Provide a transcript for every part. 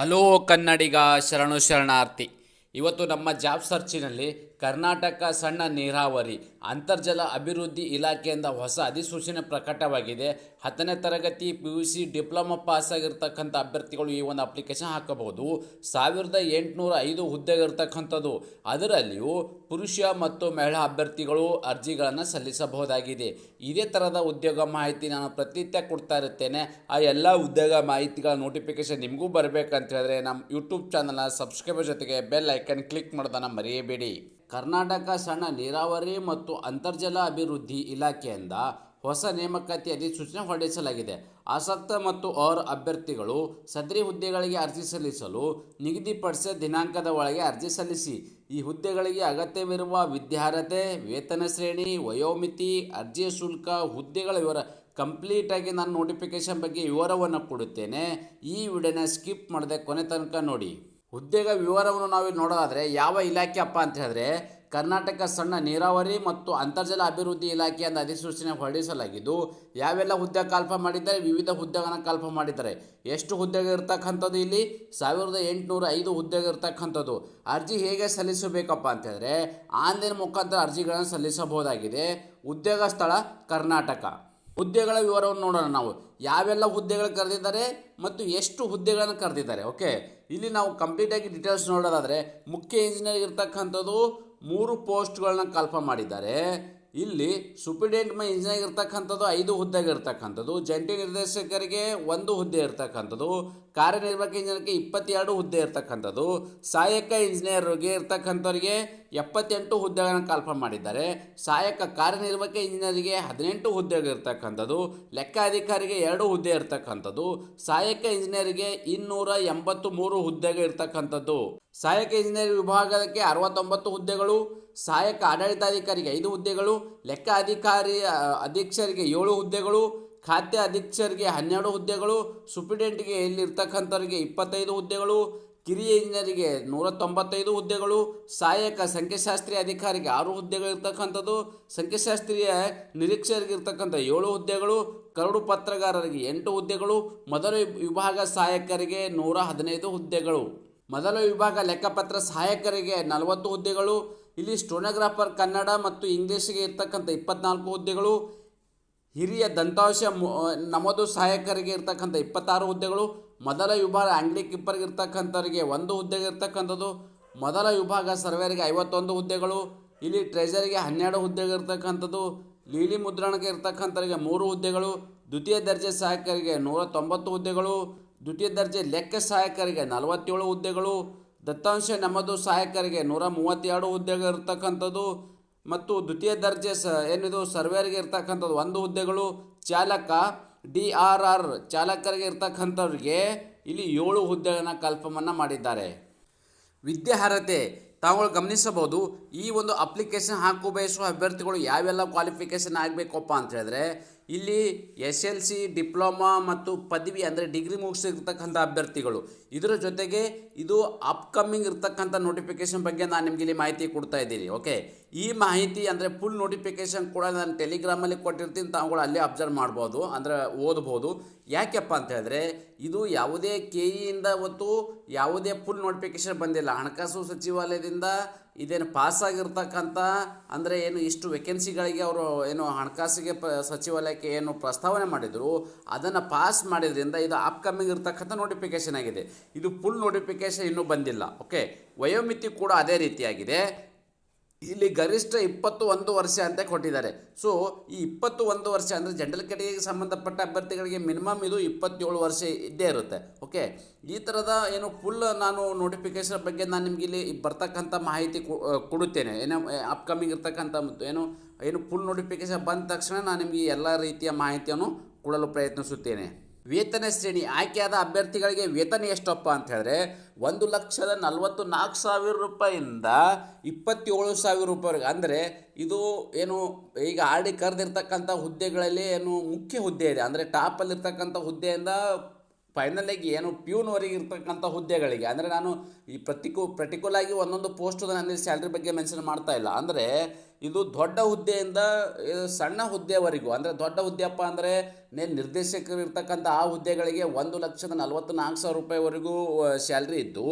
Hello ಕನ್ನಡಿಗ ಶರಣು ಶರಣಾರ್ಥಿ. ಇವತ್ತು ನಮ್ಮ ಜಾಬ್ ಸರ್ಚಿನಲ್ಲಿ ಕರ್ನಾಟಕ ಸಣ್ಣ ನೀರಾವರಿ, ಅಂತರ್ಜಲ ಅಭಿವೃದ್ಧಿ ಇಲಾಖೆಯಿಂದ ಹೊಸ ಅಧಿಸೂಚನೆ ಪ್ರಕಟವಾಗಿದೆ. ಹತ್ತನೇ ತರಗತಿ P U C diploma pass ಆಗಿರ್ತಕ್ಕಂಥ ಅಭ್ಯರ್ಥಿಗಳು ಈ ಒಂದು ಅಪ್ಲಿಕೇಶನ್ ಹಾಕಬಹುದು. ಸಾವಿರದ ಎಂಟುನೂರ ಐದು ಹುದ್ದೆಗಳಿರ್ತಕ್ಕಂಥದ್ದು. ಅದರಲ್ಲಿಯೂ ಪುರುಷ ಮತ್ತು ಮಹಿಳಾ ಅಭ್ಯರ್ಥಿಗಳು ಅರ್ಜಿಗಳನ್ನು ಸಲ್ಲಿಸಬಹುದಾಗಿದೆ. ಇದೇ ಥರದ ಉದ್ಯೋಗ ಮಾಹಿತಿ ನಾನು ಪ್ರತಿನಿತ್ಯ ಕೊಡ್ತಾ ಇರುತ್ತೇನೆ. ಆ ಎಲ್ಲ ಉದ್ಯೋಗ ಮಾಹಿತಿಗಳ ನೋಟಿಫಿಕೇಶನ್ ನಿಮಗೂ ಬರಬೇಕಂತ ಹೇಳಿದ್ರೆ ನಮ್ಮ ಯೂಟ್ಯೂಬ್ ಚಾನಲ್ನ ಸಬ್ಸ್ಕ್ರೈಬರ್ ಜೊತೆಗೆ ಬೆಲ್ ಐಕನ್ ಕ್ಲಿಕ್ ಮಾಡೋದನ್ನು ಮರೆಯಬೇಡಿ. ಕರ್ನಾಟಕ ಸಣ್ಣ ನೀರಾವರಿ ಮತ್ತು ಅಂತರ್ಜಲ ಅಭಿವೃದ್ಧಿ ಇಲಾಖೆಯಿಂದ ಹೊಸ ನೇಮಕಾತಿ ಅಧಿಸೂಚನೆ ಹೊರಡಿಸಲಾಗಿದೆ. ಆಸಕ್ತ ಮತ್ತು ಅವರ ಅಭ್ಯರ್ಥಿಗಳು ಸದರಿ ಹುದ್ದೆಗಳಿಗೆ ಅರ್ಜಿ ಸಲ್ಲಿಸಲು ನಿಗದಿಪಡಿಸಿದ ದಿನಾಂಕದ ಒಳಗೆ ಅರ್ಜಿ ಸಲ್ಲಿಸಿ, ಈ ಹುದ್ದೆಗಳಿಗೆ ಅಗತ್ಯವಿರುವ ವಿದ್ಯಾರ್ಹತೆ, ವೇತನ ಶ್ರೇಣಿ, ವಯೋಮಿತಿ ಅರ್ಜಿ ಶುಲ್ಕ, ಹುದ್ದೆಗಳ ವಿವರ ಕಂಪ್ಲೀಟಾಗಿ ನಾನು ನೋಟಿಫಿಕೇಶನ್ ಬಗ್ಗೆ ವಿವರವನ್ನು ಕೊಡುತ್ತೇನೆ. ಈ ವಿಡಿಯೋನ ಸ್ಕಿಪ್ ಮಾಡದೆ ಕೊನೆ ತನಕ ನೋಡಿ. ಹುದ್ದೆಗಳ ವಿವರವನ್ನು ನಾವು ನೋಡೋದಾದರೆ ಯಾವ ಇಲಾಖೆ ಅಪ್ಪ ಅಂತ ಹೇಳಿದ್ರೆ ಕರ್ನಾಟಕ ಸಣ್ಣ ನೀರಾವರಿ ಮತ್ತು ಅಂತರ್ಜಲ ಅಭಿವೃದ್ಧಿ ಇಲಾಖೆಯಿಂದ ಅಧಿಸೂಚನೆ ಹೊರಡಿಸಲಾಗಿದ್ದು, ಯಾವೆಲ್ಲ ಹುದ್ದೆ ಕಲ್ಪ ಮಾಡಿದ್ದಾರೆ, ವಿವಿಧ ಹುದ್ದೆಗಳನ್ನು ಕಲ್ಪ ಮಾಡಿದ್ದಾರೆ. ಎಷ್ಟು ಹುದ್ದೆಗೆ ಇರ್ತಕ್ಕಂಥದ್ದು ಇಲ್ಲಿ? ಸಾವಿರದ ಎಂಟುನೂರ ಐದು ಹುದ್ದೆಗೆ ಇರ್ತಕ್ಕಂಥದ್ದು. ಅರ್ಜಿ ಹೇಗೆ ಸಲ್ಲಿಸಬೇಕಪ್ಪ ಅಂತ ಹೇಳಿದ್ರೆ, ಆನ್ಲೈನ್ ಮುಖಾಂತರ ಅರ್ಜಿಗಳನ್ನು ಸಲ್ಲಿಸಬಹುದಾಗಿದೆ. ಉದ್ಯೋಗ ಸ್ಥಳ ಕರ್ನಾಟಕ. ಹುದ್ದೆಗಳ ವಿವರವನ್ನು ನೋಡೋಣ ನಾವು. ಯಾವೆಲ್ಲ ಹುದ್ದೆಗಳು ಕರೆದಿದ್ದಾರೆ ಮತ್ತು ಎಷ್ಟು ಹುದ್ದೆಗಳನ್ನು ಕರೆದಿದ್ದಾರೆ, ಓಕೆ? ಇಲ್ಲಿ ನಾವು ಕಂಪ್ಲೀಟಾಗಿ ಡೀಟೇಲ್ಸ್ ನೋಡೋದಾದರೆ, ಮುಖ್ಯ ಇಂಜಿನಿಯರ್ ಇರ್ತಕ್ಕಂಥದ್ದು ಮೂರು ಪೋಸ್ಟ್ಗಳನ್ನ ಕಲ್ಪ ಮಾಡಿದ್ದಾರೆ. ಇಲ್ಲಿ ಸುಪ್ರಿಡೆಂಟ್ ಮೈ ಇಂಜಿನಿಯರ್ ಇರ್ತಕ್ಕಂಥದ್ದು ಐದು ಹುದ್ದೆಗೆ ಇರ್ತಕ್ಕಂಥದ್ದು, ಜಂಟಿ ನಿರ್ದೇಶಕರಿಗೆ ಒಂದು ಹುದ್ದೆ ಇರ್ತಕ್ಕಂಥದ್ದು, ಕಾರ್ಯನಿರ್ವಾಹಕ ಇಂಜಿನಿಯರ್ಗೆ ಇಪ್ಪತ್ತೆರಡು ಹುದ್ದೆ ಇರ್ತಕ್ಕಂಥದ್ದು, ಸಹಾಯಕ ಇಂಜಿನಿಯರ್ಗೆ ಇರ್ತಕ್ಕಂಥವ್ರಿಗೆ ಎಪ್ಪತ್ತೆಂಟು ಹುದ್ದೆಗಳನ್ನು ಕಲ್ಪನೆ ಮಾಡಿದ್ದಾರೆ. ಸಹಾಯಕ ಕಾರ್ಯನಿರ್ವಾಹಕ ಇಂಜಿನಿಯರಿಗೆ ಹದಿನೆಂಟು ಹುದ್ದೆಗೆ ಇರ್ತಕ್ಕಂಥದ್ದು. ಲೆಕ್ಕ ಅಧಿಕಾರಿಗೆ ಎರಡು ಹುದ್ದೆ ಇರ್ತಕ್ಕಂಥದ್ದು. ಸಹಾಯಕ ಇಂಜಿನಿಯರಿಗೆ ಇನ್ನೂರ ಎಂಬತ್ತು ಮೂರು ಹುದ್ದೆಗಳಿರ್ತಕ್ಕಂಥದ್ದು ಸಹಾಯಕ ಇಂಜಿನಿಯರ್ ವಿಭಾಗಕ್ಕೆ ಅರವತ್ತೊಂಬತ್ತು ಹುದ್ದೆಗಳು. ಸಹಾಯಕ ಆಡಳಿತಾಧಿಕಾರಿಗೆ ಐದು ಹುದ್ದೆಗಳು. ಲೆಕ್ಕ ಅಧಿಕಾರಿ ಅಧ್ಯಕ್ಷರಿಗೆ ಅಧೀಕ್ಷರಿಗೆ ಏಳು ಹುದ್ದೆಗಳು. ಖಾತೆ ಅಧೀಕ್ಷರಿಗೆ ಹನ್ನೆರಡು ಹುದ್ದೆಗಳು. ಸುಪ್ರಿಡೆಂಟ್ಗೆ ಇಲ್ಲಿರ್ತಕ್ಕಂಥವ್ರಿಗೆ ಇಪ್ಪತ್ತೈದು ಹುದ್ದೆಗಳು. ಕಿರಿಯ ಇಂಜಿನಿಯರಿಗೆ ನೂರ ತೊಂಬತ್ತೈದು ಹುದ್ದೆಗಳು, ಸಹಾಯಕ ಸಂಖ್ಯಾಶಾಸ್ತ್ರೀಯ ಅಧಿಕಾರಿಗೆ ಆರು ಹುದ್ದೆಗಳು ಇರ್ತಕ್ಕಂಥದ್ದು, ಸಂಖ್ಯಾಶಾಸ್ತ್ರೀಯ ನಿರೀಕ್ಷರಿಗೆ ಇರ್ತಕ್ಕಂಥ ಏಳು ಹುದ್ದೆಗಳು, ಕರಡು ಪತ್ರಗಾರರಿಗೆ ಎಂಟು ಹುದ್ದೆಗಳು, ಮೊದಲ ವಿಭಾಗ ಸಹಾಯಕರಿಗೆ ನೂರ ಹದಿನೈದು ಹುದ್ದೆಗಳು. ಮೊದಲ ವಿಭಾಗ ಲೆಕ್ಕಪತ್ರ ಸಹಾಯಕರಿಗೆ ನಲವತ್ತು ಹುದ್ದೆಗಳು, ಇಲ್ಲಿ ಸ್ಟೋನೋಗ್ರಾಫರ್ ಕನ್ನಡ ಮತ್ತು ಇಂಗ್ಲೀಷ್ಗೆ ಇರ್ತಕ್ಕಂಥ ಇಪ್ಪತ್ನಾಲ್ಕು ಹುದ್ದೆಗಳು, ಹಿರಿಯ ದಂತಾಂಶ ನಮ್ಮದು ಸಹಾಯಕರಿಗೆ ಇರ್ತಕ್ಕಂಥ ಇಪ್ಪತ್ತಾರು ಹುದ್ದೆಗಳು ಮೊದಲ ವಿಭಾಗ ಅಂಗಡಿ ಕೀಪರ್ಗೆ ಇರ್ತಕ್ಕಂಥವ್ರಿಗೆ ಒಂದು ಹುದ್ದೆಗೆ ಇರ್ತಕ್ಕಂಥದ್ದು, ಮೊದಲ ವಿಭಾಗ ಸರ್ವೇರಿಗೆ ಐವತ್ತೊಂದು ಹುದ್ದೆಗಳು, ಇಲ್ಲಿ ಟ್ರೆಜರಿಗೆ ಹನ್ನೆರಡು ಹುದ್ದೆಗೆ ಇರ್ತಕ್ಕಂಥದ್ದು ಲೀಲಿ ಮುದ್ರಣಕ್ಕೆ ಇರ್ತಕ್ಕಂಥವ್ರಿಗೆ ಮೂರು ಹುದ್ದೆಗಳು, ದ್ವಿತೀಯ ದರ್ಜೆ ಸಹಾಯಕರಿಗೆ ನೂರ ತೊಂಬತ್ತು ಹುದ್ದೆಗಳು, ದ್ವಿತೀಯ ದರ್ಜೆ ಲೆಕ್ಕ ಸಹಾಯಕರಿಗೆ ನಲವತ್ತೇಳು ಹುದ್ದೆಗಳು, ದತ್ತಾಂಶ ನಮ್ಮದು ಸಹಾಯಕರಿಗೆ ನೂರ ಮೂವತ್ತೆರಡು ಹುದ್ದೆಗೆ ಇರ್ತಕ್ಕಂಥದ್ದು ಮತ್ತು ದ್ವಿತೀಯ ದರ್ಜೆ ಸ ಏನಿದು ಸರ್ವೇರಿಗೆ ಇರ್ತಕ್ಕಂಥದ್ದು ಒಂದು ಹುದ್ದೆಗಳು, ಚಾಲಕ ಡಿ ಆರ್ ಆರ್ ಚಾಲಕರಿಗೆ ಇರ್ತಕ್ಕಂಥವ್ರಿಗೆ ಇಲ್ಲಿ ಏಳು ಹುದ್ದೆಗಳನ್ನು ಕಲ್ಪವನ್ನು ಮಾಡಿದ್ದಾರೆ. ವಿದ್ಯಾರ್ಹತೆ ತಾವುಗಳು ಗಮನಿಸಬಹುದು, ಈ ಒಂದು ಅಪ್ಲಿಕೇಶನ್ ಹಾಕು ಬಯಸುವ ಅಭ್ಯರ್ಥಿಗಳು ಯಾವೆಲ್ಲ ಕ್ವಾಲಿಫಿಕೇಷನ್ ಆಗಬೇಕಪ್ಪ ಅಂತ ಹೇಳಿದ್ರೆ ಇಲ್ಲಿ ಎಸ್ ಎಲ್ ಸಿ, ಡಿಪ್ಲೊಮಾ ಮತ್ತು ಪದವಿ ಅಂದರೆ ಡಿಗ್ರಿ ಮುಗಿಸಿರ್ತಕ್ಕಂಥ ಅಭ್ಯರ್ಥಿಗಳು. ಇದರ ಜೊತೆಗೆ ಇದು ಅಪ್ಕಮಿಂಗ್ ಇರ್ತಕ್ಕಂಥ ನೋಟಿಫಿಕೇಶನ್ ಬಗ್ಗೆ ನಾನು ನಿಮಗೆ ಇಲ್ಲಿ ಮಾಹಿತಿ ಕೊಡ್ತಾ ಇದ್ದೀನಿ ಓಕೆ ಈ ಮಾಹಿತಿ ಅಂದರೆ ಫುಲ್ ನೋಟಿಫಿಕೇಶನ್ ಕೂಡ ನಾನು ಟೆಲಿಗ್ರಾಮಲ್ಲಿ ಕೊಟ್ಟಿರ್ತೀನಿ ತಾವುಗಳು ಅಲ್ಲೇ ಅಬ್ಸರ್ವ್ ಮಾಡ್ಬೋದು, ಅಂದರೆ ಓದ್ಬೋದು. ಯಾಕೆಪ್ಪ ಅಂತ ಹೇಳಿದ್ರೆ, ಇದು ಯಾವುದೇ ಕೆ ಇಯಿಂದ ಇವತ್ತು ಯಾವುದೇ ಫುಲ್ ನೋಟಿಫಿಕೇಶನ್ ಬಂದಿಲ್ಲ. ಹಣಕಾಸು ಸಚಿವಾಲಯದಿಂದ ಇದೇನು ಪಾಸಾಗಿರ್ತಕ್ಕಂಥ ಅಂದರೆ ಏನು ಇಷ್ಟು ವೇಕೆನ್ಸಿಗಳಿಗೆ ಅವರು ಏನು ಹಣಕಾಸಿಗೆ ಪ, ಸಚಿವಾಲಯಕ್ಕೆ ಏನು ಪ್ರಸ್ತಾವನೆ ಮಾಡಿದರು, ಅದನ್ನು ಪಾಸ್ ಮಾಡಿದ್ರಿಂದ ಇದು ಅಪ್ಕಮಿಂಗ್ ಇರ್ತಕ್ಕಂಥ ನೋಟಿಫಿಕೇಶನ್ ಆಗಿದೆ. ಇದು ಫುಲ್ ನೋಟಿಫಿಕೇಶನ್ ಇನ್ನೂ ಬಂದಿಲ್ಲ. ಓಕೆ ವಯೋಮಿತಿ ಕೂಡ ಅದೇ ರೀತಿಯಾಗಿದೆ. ಇಲ್ಲಿ ಗರಿಷ್ಠ ಇಪ್ಪತ್ತು ಒಂದು ವರ್ಷ ಅಂತ ಕೊಟ್ಟಿದ್ದಾರೆ. ಸೊ ಈ ಇಪ್ಪತ್ತು ಒಂದು ವರ್ಷ ಅಂದರೆ ಜನರಲ್ ಕ್ಯಾಟಗರಿಗೆ ಸಂಬಂಧಪಟ್ಟ ಅಭ್ಯರ್ಥಿಗಳಿಗೆ ಮಿನಿಮಮ್ ಇದು ಇಪ್ಪತ್ತೇಳು ವರ್ಷ ಇದ್ದೇ ಇರುತ್ತೆ. ಓಕೆ ಈ ಥರದ ಏನು ಫುಲ್ ನಾನು ನೋಟಿಫಿಕೇಶನ್ ಬಗ್ಗೆ ನಾನು ನಿಮಗೆ ಇಲ್ಲಿ ಬರ್ತಕ್ಕಂಥ ಮಾಹಿತಿ ಕೊಡುತ್ತೇನೆ. ಏನೋ ಅಪ್ಕಮಿಂಗ್ ಇರ್ತಕ್ಕಂಥ ಏನು ಏನು ಫುಲ್ ನೋಟಿಫಿಕೇಶನ್ ಬಂದ ತಕ್ಷಣ ನಾನು ನಿಮಗೆ ಎಲ್ಲ ರೀತಿಯ ಮಾಹಿತಿಯನ್ನು ಕೊಡಲು ಪ್ರಯತ್ನಿಸುತ್ತೇನೆ. ವೇತನ ಶ್ರೇಣಿ ಆಯ್ಕೆಯಾದ ಅಭ್ಯರ್ಥಿಗಳಿಗೆ ವೇತನ ಎಷ್ಟಪ್ಪ ಅಂತ ಹೇಳಿದ್ರೆ ಒಂದು ಲಕ್ಷದ ನಲವತ್ತು ನಾಲ್ಕು ಸಾವಿರ ರೂಪಾಯಿಂದ ಇಪ್ಪತ್ತೇಳು ಸಾವಿರ ರೂಪಾಯಿವರೆಗೆ. ಅಂದರೆ ಇದು ಏನು ಈಗ ಆಡಿ ಕರೆದಿರ್ತಕ್ಕಂಥ ಹುದ್ದೆಗಳಲ್ಲಿ ಏನು ಮುಖ್ಯ ಹುದ್ದೆ ಇದೆ. ಅಂದರೆ ಟಾಪಲ್ಲಿರ್ತಕ್ಕಂಥ ಹುದ್ದೆಯಿಂದ ಫೈನಲಾಗಿ ಏನು ಪ್ಯೂನ್ವರೆಗೆ ಇರ್ತಕ್ಕಂಥ ಹುದ್ದೆಗಳಿಗೆ. ಅಂದರೆ ನಾನು ಈ ಪ್ರತಿಕು ಪರ್ಟಿಕ್ಯುಲರ್ ಆಗಿ ಒಂದೊಂದು ಪೋಸ್ಟ್ ನಾನು ಸ್ಯಾಲ್ರಿ ಬಗ್ಗೆ ಮೆನ್ಷನ್ ಮಾಡ್ತಾ ಇಲ್ಲ. ಅಂದರೆ ಇದು ದೊಡ್ಡ ಹುದ್ದೆಯಿಂದ ಸಣ್ಣ ಹುದ್ದೆವರೆಗೂ, ಅಂದರೆ ದೊಡ್ಡ ಹುದ್ದೆಪ್ಪ ಅಂದರೆ ನೇ ನಿರ್ದೇಶಕರು ಇರ್ತಕ್ಕಂಥ ಆ ಹುದ್ದೆಗಳಿಗೆ ಒಂದು ಲಕ್ಷದ ನಲವತ್ತು ನಾಲ್ಕು ಸಾವಿರ ರೂಪಾಯಿವರೆಗೂ ಸ್ಯಾಲ್ರಿ ಇದ್ದು,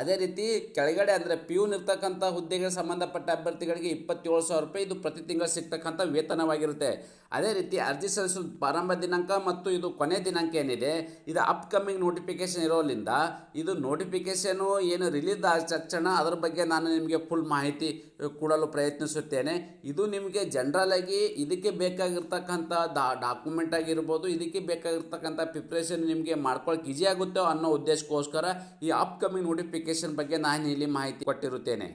ಅದೇ ರೀತಿ ಕೆಳಗಡೆ ಅಂದರೆ ಪ್ಯೂನ್ ಇರ್ತಕ್ಕಂಥ ಹುದ್ದೆಗೆ ಸಂಬಂಧಪಟ್ಟ ಅಭ್ಯರ್ಥಿಗಳಿಗೆ ಇಪ್ಪತ್ತೇಳು ಸಾವಿರ ರೂಪಾಯಿ ಇದು ಪ್ರತಿ ತಿಂಗಳು ಸಿಗ್ತಕ್ಕಂಥ ವೇತನವಾಗಿರುತ್ತೆ. ಅದೇ ರೀತಿ ಅರ್ಜಿ ಸಲ್ಲಿಸಲು ಪ್ರಾರಂಭ ದಿನಾಂಕ ಮತ್ತು ಇದು ಕೊನೆ ದಿನಾಂಕ ಏನಿದೆ, ಇದು ಅಪ್ಕಮಿಂಗ್ ನೋಟಿಫಿಕೇಶನ್ ಇರೋದ್ರಿಂದ ಇದು ನೋಟಿಫಿಕೇಶನು ಏನು ರಿಲೀಸ್ ಆದ ತಕ್ಷಣ ಅದರ ಬಗ್ಗೆ ನಾನು ನಿಮಗೆ ಫುಲ್ ಮಾಹಿತಿ, ಕೊಡಲು ಪ್ರಯತ್ನಿಸುತ್ತೇನೆ. ಇದು ನಿಮಗೆ ಜನರಲ್ ಆಗಿ ಇದಕ್ಕೆ ಬೇಕಾಗಿರ್ತಕ್ಕಂಥ ದಾ ಡಾಕ್ಯುಮೆಂಟ್ ಆಗಿರ್ಬೋದು, ಇದಕ್ಕೆ ಬೇಕಾಗಿರ್ತಕ್ಕಂಥ ಪ್ರಿಪ್ರೇಷನ್ ನಿಮಗೆ ಮಾಡ್ಕೊಳಕ್ಕೆ ಈಸಿ ಆಗುತ್ತೋ ಅನ್ನೋ ಉದ್ದೇಶಕ್ಕೋಸ್ಕರ ಈ ಅಪ್ಕಮಿಂಗ್ ನೋಟಿಫಿಕೇಶನ್ ಬಗ್ಗೆ ನಾನು ಇಲ್ಲಿ ಮಾಹಿತಿ ಕೊಟ್ಟಿರುತ್ತೇನೆ.